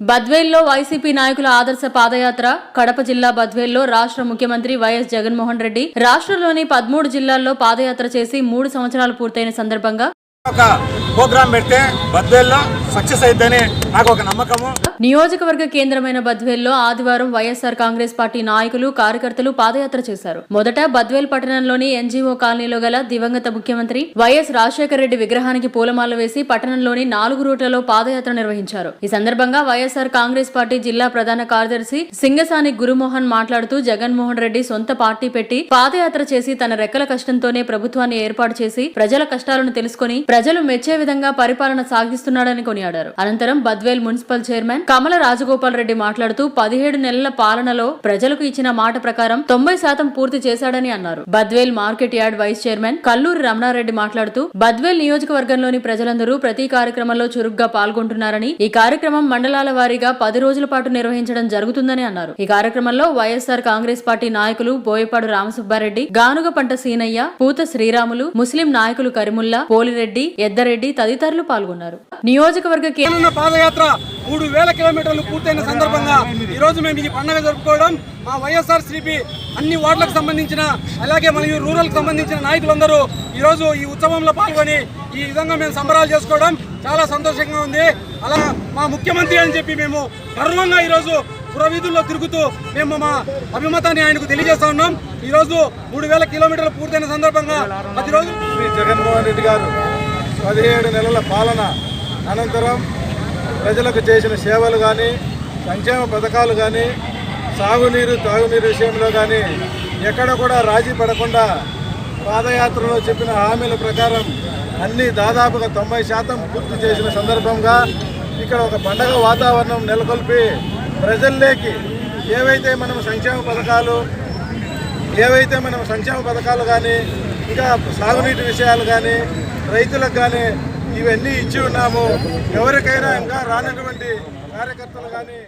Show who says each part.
Speaker 1: బద్వేల్లో YCP నాయకుల ఆదర్శ పాదయాత్ర కడప జిల్లా బద్వేల్లో రాష్ట్ర ముఖ్యమంత్రి వైఎస్ జగన్మోహన్ రెడ్డి రాష్ట్రంలోని పదమూడు జిల్లాల్లో పాదయాత్ర చేసి మూడు సంవత్సరాలు పూర్తయిన సందర్భంగా
Speaker 2: ఒక ప్రోగ్రాం పెడితే బద్వేల్లో సక్సెస్ అయిద్దని నాకు ఒక నమ్మకము.
Speaker 1: నియోజకవర్గ కేంద్రమైన బద్వేల్లో ఆదివారం వైఎస్ఆర్ కాంగ్రెస్ పార్టీ నాయకులు కార్యకర్తలు పాదయాత్ర చేశారు. మొదట బద్వేల్ పట్టణంలోని ఎన్జీఓ కాలనీలో గల దివంగత ముఖ్యమంత్రి వైఎస్ రాజశేఖర రెడ్డి విగ్రహానికి పూలమాల వేసి పట్టణంలోని నాలుగు రూట్లలో పాదయాత్ర నిర్వహించారు. ఈ సందర్భంగా వైఎస్ఆర్ కాంగ్రెస్ పార్టీ జిల్లా ప్రధాన కార్యదర్శి సింగసాని గురుమోహన్ మాట్లాడుతూ జగన్మోహన్ రెడ్డి సొంత పార్టీ పెట్టి పాదయాత్ర చేసి తన రెక్కల కష్టంతోనే ప్రభుత్వాన్ని ఏర్పాటు చేసి ప్రజల కష్టాలను తెలుసుకొని ప్రజలు మెచ్చే విధంగా పరిపాలన సాగిస్తున్నాడని కొనియాడారు. అనంతరం బద్వేల్ మున్సిపల్ చైర్మన్ కమల రాజగోపాల్ రెడ్డి మాట్లాడుతూ పదిహేడు నెలల పాలనలో ప్రజలకు ఇచ్చిన మాట ప్రకారం తొంభై శాతం పూర్తి చేశాడని అన్నారు. Badvel market yard vice chairman Kalluri Ramana Reddy మాట్లాడుతూ బద్వేల్ నియోజకవర్గంలోని ప్రజలందరూ ప్రతి కార్యక్రమంలో చురుగ్గా పాల్గొంటున్నారని ఈ కార్యక్రమం మండలాల వారీగా పది రోజుల పాటు నిర్వహించడం జరుగుతుందని అన్నారు. ఈ కార్యక్రమంలో వైఎస్ఆర్ కాంగ్రెస్ పార్టీ నాయకులు బోయపాడు రామసుబ్బారెడ్డి గానుగ పంట సీనయ్య పూత శ్రీరాములు ముస్లిం నాయకులు కరిముల్లా పోలిరెడ్డి ఎద్దరెడ్డి తదితరులు పాల్గొన్నారు. నియోజక
Speaker 3: నియోజకవర్గ పాదయాత్ర మూడు వేల కిలోమీటర్లు పూర్తయిన సందర్భంగా ఈ రోజు మేము ఈ పండుగ జరుపుకోవడం. మా వైఎస్ఆర్ సిపి అన్ని వార్డులకు సంబంధించిన అలాగే మరియు రూరల్కి సంబంధించిన నాయకులందరూ ఈ రోజు ఈ ఉత్సవంలో పాల్గొని ఈ విధంగా మేము సంబరాలు చేసుకోవడం చాలా సంతోషంగా ఉంది. అలా మా ముఖ్యమంత్రి అని చెప్పి మేము గర్వంగా ఈరోజు పురవీధుల్లో తిరుగుతూ మేము మా అభిమతాన్ని ఆయనకు తెలియజేస్తా ఉన్నాం. ఈ రోజు మూడు వేల కిలోమీటర్లు పూర్తయిన సందర్భంగా
Speaker 2: శ్రీ జగన్మోహన్ రెడ్డి గారు పదిహేడు నెలల పాలన అనంతరం ప్రజలకు చేసిన సేవలు కానీ సంక్షేమ పథకాలు కానీ సాగునీరు తాగునీరు విషయంలో కానీ ఎక్కడ కూడా రాజీ పడకుండా పాదయాత్రలో చెప్పిన హామీల ప్రకారం అన్ని దాదాపుగా తొంభై శాతం పూర్తి చేసిన సందర్భంగా ఇక్కడ ఒక పండగ వాతావరణం నెలకొల్పి ప్రజల్లోకి ఏవైతే మనం సంక్షేమ పథకాలు ఏవైతే మనం సంక్షేమ పథకాలు కానీ ఇంకా సాగునీటి విషయాలు కానీ రైతులకు కానీ ఇవన్నీ ఇచ్చి ఉన్నాము. ఎవరికైనా ఇంకా రానటువంటి కార్యకర్తలు కానీ